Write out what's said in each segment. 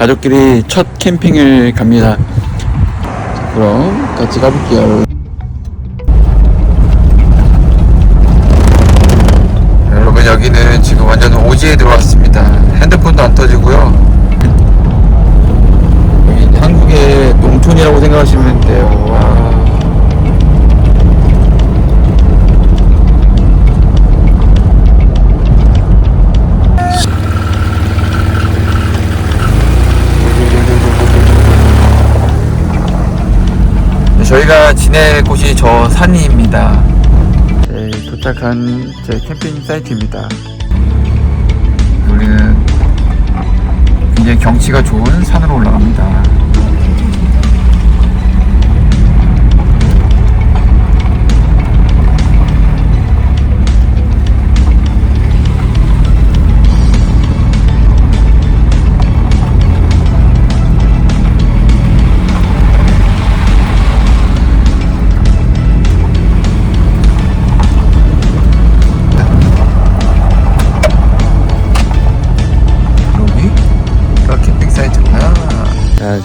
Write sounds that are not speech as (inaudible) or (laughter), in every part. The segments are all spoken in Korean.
가족끼리 첫 캠핑을 갑니다. 그럼 같이 가볼게요. 여러분 여기는 지금 완전 오지에 들어왔습니다. 핸드폰도 안 터지고요. 한국의 농촌이라고 생각하시면 돼요. 와. 네, 저희가 지낼 곳이 저 산입니다. 네, 도착한 제 캠핑 사이트입니다. 우리는 굉장히 경치가 좋은 산으로 올라갑니다.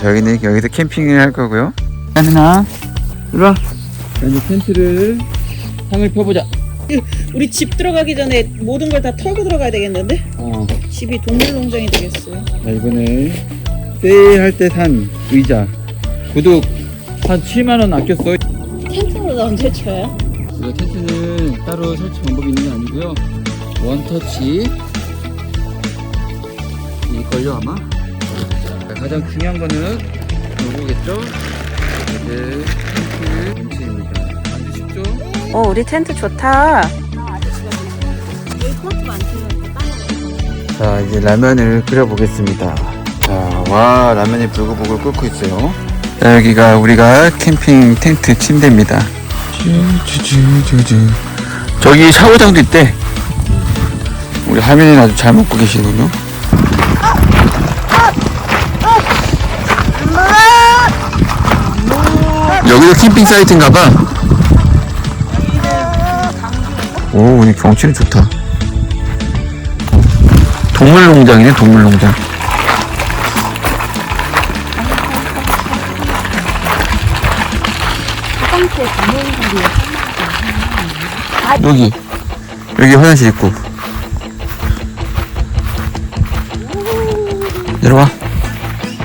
저희는 여기서 캠핑을 할 거고요. 이리 와. 자, 이제 텐트를 상을 펴보자. 우리 집 들어가기 전에 모든 걸 다 털고 들어가야 되겠는데? 어, 집이 동물농장이 되겠어요. 자, 이번에 세일할 때 산 의자. 구독 한 7만원 아꼈어. 텐트는 언제 쳐요? 이 텐트는 따로 설치 방법이 있는 게 아니고요. 원터치 이걸요 아마. 자, 가장 중요한 거는 요거겠죠. 이제 텐트 전체입니다. 아주 쉽죠? 어, 우리 텐트 좋다. 자 이제 라면을 끓여보겠습니다. 자, 와 라면이 불고불고 끓고 있어요. 자 여기가 우리가 캠핑 텐트 침대입니다. 쭈쭈쭈쭈. 저기 샤워장도 있대. 우리 할머니는 아주 잘 먹고 계시군요. 여기도 캠핑 사이트인가봐. 오, 오늘 경치는 좋다. 동물농장이네, 동물농장. 여기, 여기 화장실 있고. 내려와.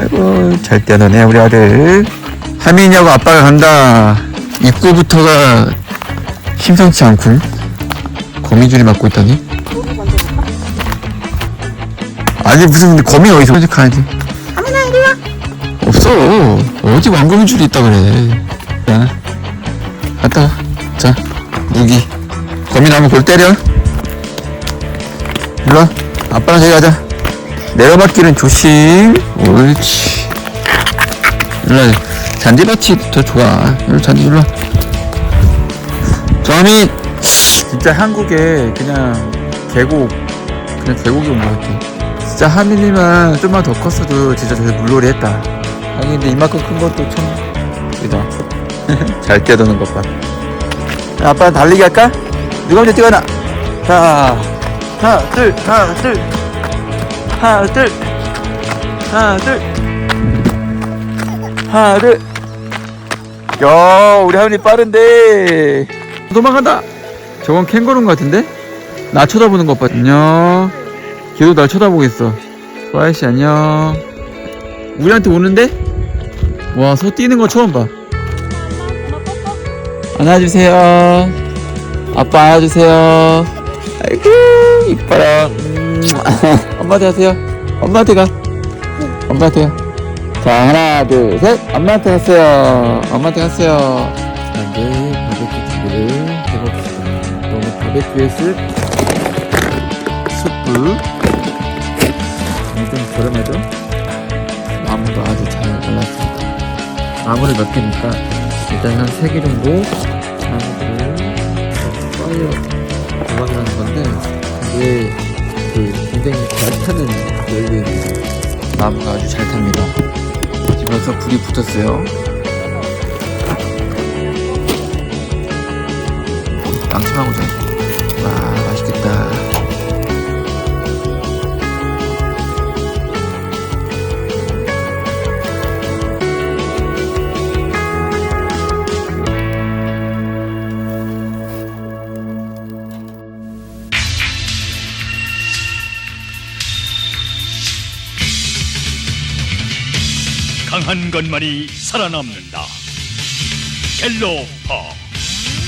아이고, 잘 뛰어노네, 우리 아들. 하민이하고 아빠가 간다. 입구부터가 심상치 않군. 거미줄이 맞고 있다니. 아니 무슨 거미 어디서 어디 가야지 하민아 이리 와. 없어. 어디 왕거미줄이 있다 그래. 자 갔다 와 자 무기. 거미 나면 골 때려. 일로와. 아빠랑 저기 가자. 내려받기는 조심. 옳지. 일로와 잔디밭이 더 좋아 잔디 일로와 저미 진짜 한국에 그냥 계곡 그냥 계곡이 온 것 같아 진짜 하민이만 좀만 더 컸어도 진짜 저기 물놀이 했다. 아니 근데 이만큼 큰 것도 참 이다. (laughs) 잘 뛰어드는 것 봐. 자, 아빠는 달리기 할까? 누가 먼저 뛰어나? 자, 하나, 둘, 하나, 둘, 하나, 둘, 하나, 둘, 하나, 둘. 야, 우리 하민이 빠른데. 도망간다. 저건 캥거루인 것 같은데? 나 쳐다보는 것 봐. 안녕. 걔도 날 쳐다보겠어. 와이씨 안녕. 우리한테 오는데? 와, 소 뛰는 거 처음 봐. 안아주세요. 아빠 안아주세요. 아이고, 이뻐라. 음. (laughs) 엄마한테 하세요. 엄마한테 가. 엄마한테 가. 자, 하나, 둘, 셋. 엄마한테 갔어요. 엄마한테 갔어요. 자, 이제 바베큐 준비를 해봅시다. 오늘 바베큐에 쓸 숯불. 좀 저렴하죠? 나무도 아주 잘 잘랐습니다. 나무를 몇 개니까 일단 한세개 정도 나무를 파이어 조각이라는 건데 이게 그 굉장히 잘 타는 연료입니다. 나무가 아주 잘 탑니다. 벌써 불이 붙었어요. 양심하고 자. 와 맛있겠다. 강한 것만이 살아남는다. 갤로퍼